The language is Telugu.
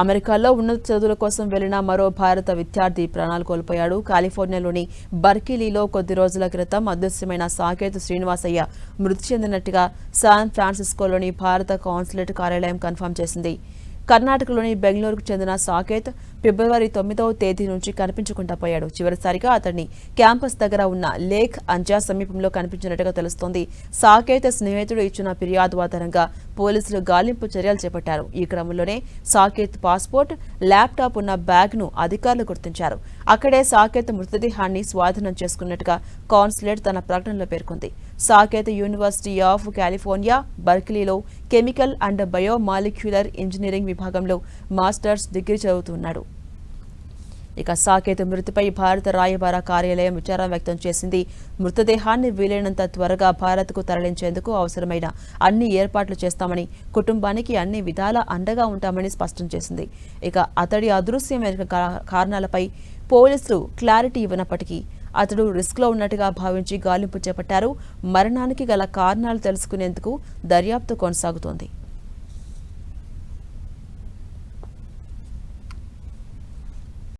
అమెరికాలో ఉన్నత చదువుల కోసం వెళ్ళిన మరో భారత విద్యార్థి ప్రాణాలు కోల్పోయాడు. కాలిఫోర్నియాలోని బర్కిలీలో కొద్ది రోజుల క్రితం అదృశ్యమైన సాకేత్ శ్రీనివాసయ్య మృతి చెందినట్టుగా శాన్ ఫ్రాన్సిస్కోలోని భారత కాన్సులేట్ కార్యాలయం కన్ఫర్మ్ చేసింది. కర్ణాటకలోని బెంగళూరుకు చెందిన సాకేత్ ఫిబ్రవరి తొమ్మిదవ తేదీ నుంచి కనిపించకుండా పోయాడు. చివరిసారిగా అతన్ని క్యాంపస్ దగ్గర ఉన్న లేక్ అంజా సమీపంలో కనిపించినట్టుగా తెలుస్తోంది. సాకేత్ స్నేహితుడు ఇచ్చిన ఫిర్యాదు ఆధారంగా పోలీసులు గాలింపు చర్యలు చేపట్టారు. ఈ క్రమంలోనే సాకేత్ పాస్పోర్ట్ ల్యాప్టాప్ ఉన్న బ్యాగ్ను అధికారులు గుర్తించారు. అక్కడే సాకేత్ మృతదేహాన్ని స్వాధీనం చేసుకున్నట్టుగా కాన్సులేట్ తన ప్రకటనలో పేర్కొంది. సాకేత్ యూనివర్సిటీ ఆఫ్ కాలిఫోర్నియా బర్కిలీలో కెమికల్ అండ్ బయోమాలిక్యులర్ ఇంజనీరింగ్ విభాగంలో మాస్టర్స్ డిగ్రీ చదువుతున్నాడు ఇక సాకేత్ మృతిపై భారత రాయబార కార్యాలయం విచారం వ్యక్తం చేసింది. మృతదేహాన్ని వీలైనంత త్వరగా భారత్కు తరలించేందుకు అవసరమైన అన్ని ఏర్పాట్లు చేస్తామని కుటుంబానికి అన్ని విధాల అండగా ఉంటామని స్పష్టం చేసింది. ఇక అతడి అదృశ్యమైన కా- కారణాలపై పోలీసులు క్లారిటీ ఇవ్వనప్పటికీ అతడు రిస్క్లో ఉన్నట్టుగా భావించి గాలింపు చేపట్టారు. మరణానికి గల కారణాలు తెలుసుకునేందుకు దర్యాప్తు కొనసాగుతోంది.